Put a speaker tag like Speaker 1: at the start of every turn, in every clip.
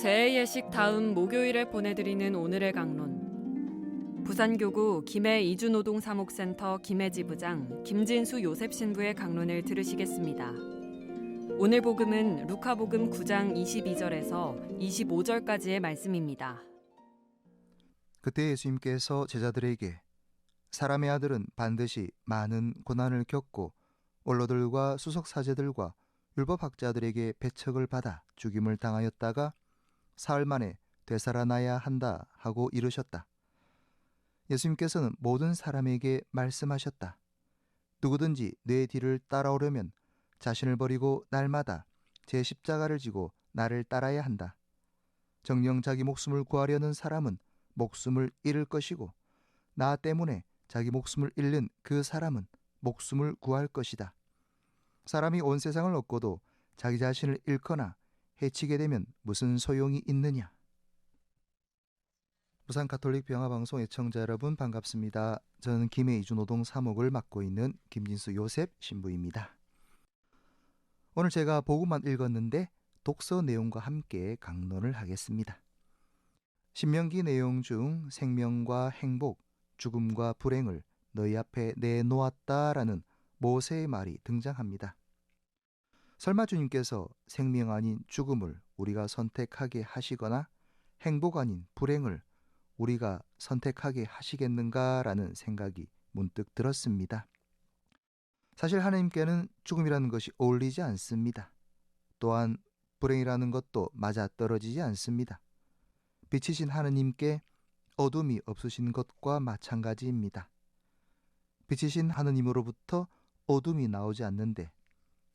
Speaker 1: 재해예식 다음 목요일에 보내드리는 오늘의 강론. 부산교구 김해 이주노동사목센터 김해지 부장 김진수 요셉 신부의 강론을 들으시겠습니다. 오늘 복음은 루카복음 9장 22절에서 25절까지의 말씀입니다.
Speaker 2: 그때 예수님께서 제자들에게 사람의 아들은 반드시 많은 고난을 겪고 원로들과 수석 사제들과 율법학자들에게 배척을 받아 죽임을 당하였다가 사흘 만에 되살아나야 한다 하고 이르셨다. 예수님께서는 모든 사람에게 말씀하셨다. 누구든지 내 뒤를 따라오려면 자신을 버리고 날마다 제 십자가를 지고 나를 따라야 한다. 정령 자기 목숨을 구하려는 사람은 목숨을 잃을 것이고 나 때문에 자기 목숨을 잃는 그 사람은 목숨을 구할 것이다. 사람이 온 세상을 얻고도 자기 자신을 잃거나 해치게 되면 무슨 소용이 있느냐? 부산 가톨릭 병화방송 애청자 여러분 반갑습니다. 저는 김해 이주 노동 사목을 맡고 있는 김진수 요셉 신부입니다. 오늘 제가 보고만 읽었는데 독서 내용과 함께 강론을 하겠습니다. 신명기 내용 중 생명과 행복, 죽음과 불행을 너희 앞에 내놓았다라는 모세의 말이 등장합니다. 설마 주님께서 생명 아닌 죽음을 우리가 선택하게 하시거나 행복 아닌 불행을 우리가 선택하게 하시겠는가라는 생각이 문득 들었습니다. 사실 하나님께는 죽음이라는 것이 어울리지 않습니다. 또한 불행이라는 것도 맞아 떨어지지 않습니다. 빛이신 하느님께 어둠이 없으신 것과 마찬가지입니다. 빛이신 하느님으로부터 어둠이 나오지 않는데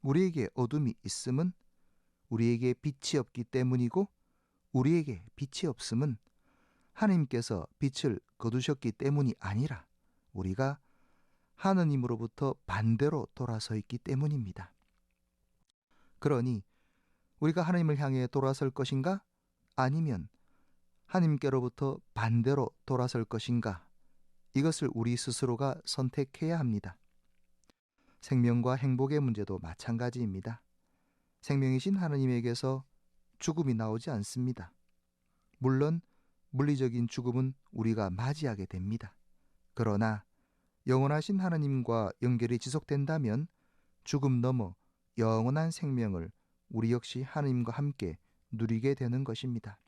Speaker 2: 우리에게 어둠이 있음은 우리에게 빛이 없기 때문이고 우리에게 빛이 없음은 하나님께서 빛을 거두셨기 때문이 아니라 우리가 하느님으로부터 반대로 돌아서 있기 때문입니다. 그러니 우리가 하나님을 향해 돌아설 것인가? 아니면 하나님께로부터 반대로 돌아설 것인가? 이것을 우리 스스로가 선택해야 합니다. 생명과 행복의 문제도 마찬가지입니다. 생명이신 하느님에게서 죽음이 나오지 않습니다. 물론 물리적인 죽음은 우리가 맞이하게 됩니다. 그러나 영원하신 하느님과 연결이 지속된다면 죽음 넘어 영원한 생명을 우리 역시 하느님과 함께 누리게 되는 것입니다.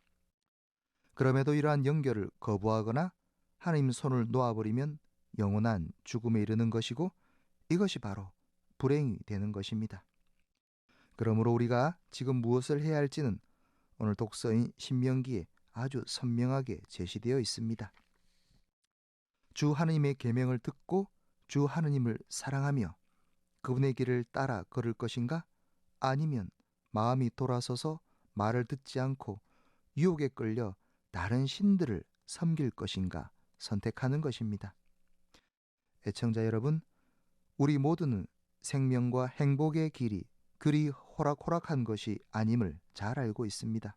Speaker 2: 그럼에도 이러한 연결을 거부하거나 하나님 손을 놓아버리면 영원한 죽음에 이르는 것이고 이것이 바로 불행이 되는 것입니다. 그러므로 우리가 지금 무엇을 해야 할지는 오늘 독서인 신명기에 아주 선명하게 제시되어 있습니다. 주 하느님의 계명을 듣고 주 하느님을 사랑하며 그분의 길을 따라 걸을 것인가? 아니면 마음이 돌아서서 말을 듣지 않고 유혹에 끌려 다른 신들을 섬길 것인가 선택하는 것입니다. 애청자 여러분, 우리 모두는 생명과 행복의 길이 그리 호락호락한 것이 아님을 잘 알고 있습니다.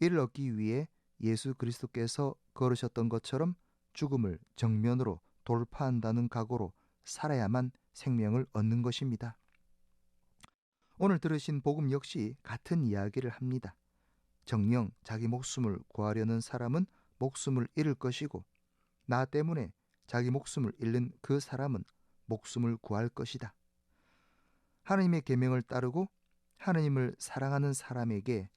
Speaker 2: 이를 얻기 위해 예수 그리스도께서 걸으셨던 것처럼 죽음을 정면으로 돌파한다는 각오로 살아야만 생명을 얻는 것입니다. 오늘 들으신 복음 역시 같은 이야기를 합니다. 정령 자기 목숨을 구하려는 사람은 목숨을 잃을 것이고 나 때문에 자기 목숨을 잃는 그 사람은 목숨을 구할 것이다. 하나님의 계명을 따르고 하나님을 사랑하는 사람에게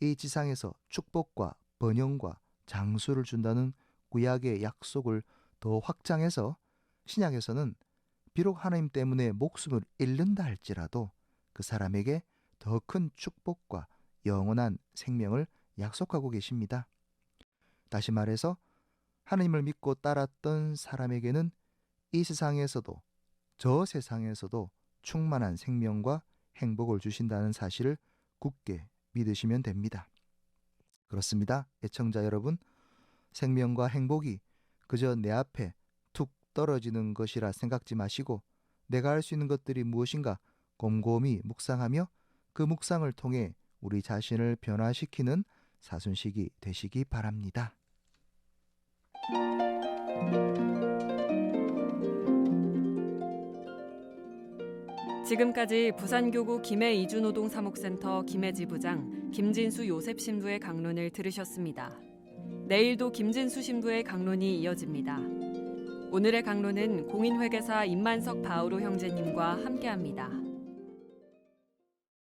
Speaker 2: 이 지상에서 축복과 번영과 장수를 준다는 구약의 약속을 더 확장해서 신약에서는 비록 하나님 때문에 목숨을 잃는다 할지라도 그 사람에게 더 큰 축복과 영원한 생명을 약속하고 계십니다. 다시 말해서 하나님을 믿고 따랐던 사람에게는 이 세상에서도 저 세상에서도 충만한 생명과 행복을 주신다는 사실을 굳게 믿으시면 됩니다. 그렇습니다. 애청자 여러분, 생명과 행복이 그저 내 앞에 툭 떨어지는 것이라 생각지 마시고 내가 할 수 있는 것들이 무엇인가 곰곰이 묵상하며 그 묵상을 통해 우리 자신을 변화시키는 사순식이 되시기 바랍니다.
Speaker 1: 지금까지 부산교구 김해 이주노동 사목센터 김해지부장 김진수 요셉 신부의 강론을 들으셨습니다. 내일도 김진수 신부의 강론이 이어집니다. 오늘의 강론은 공인회계사 임만석 바우로 형제님과 함께합니다.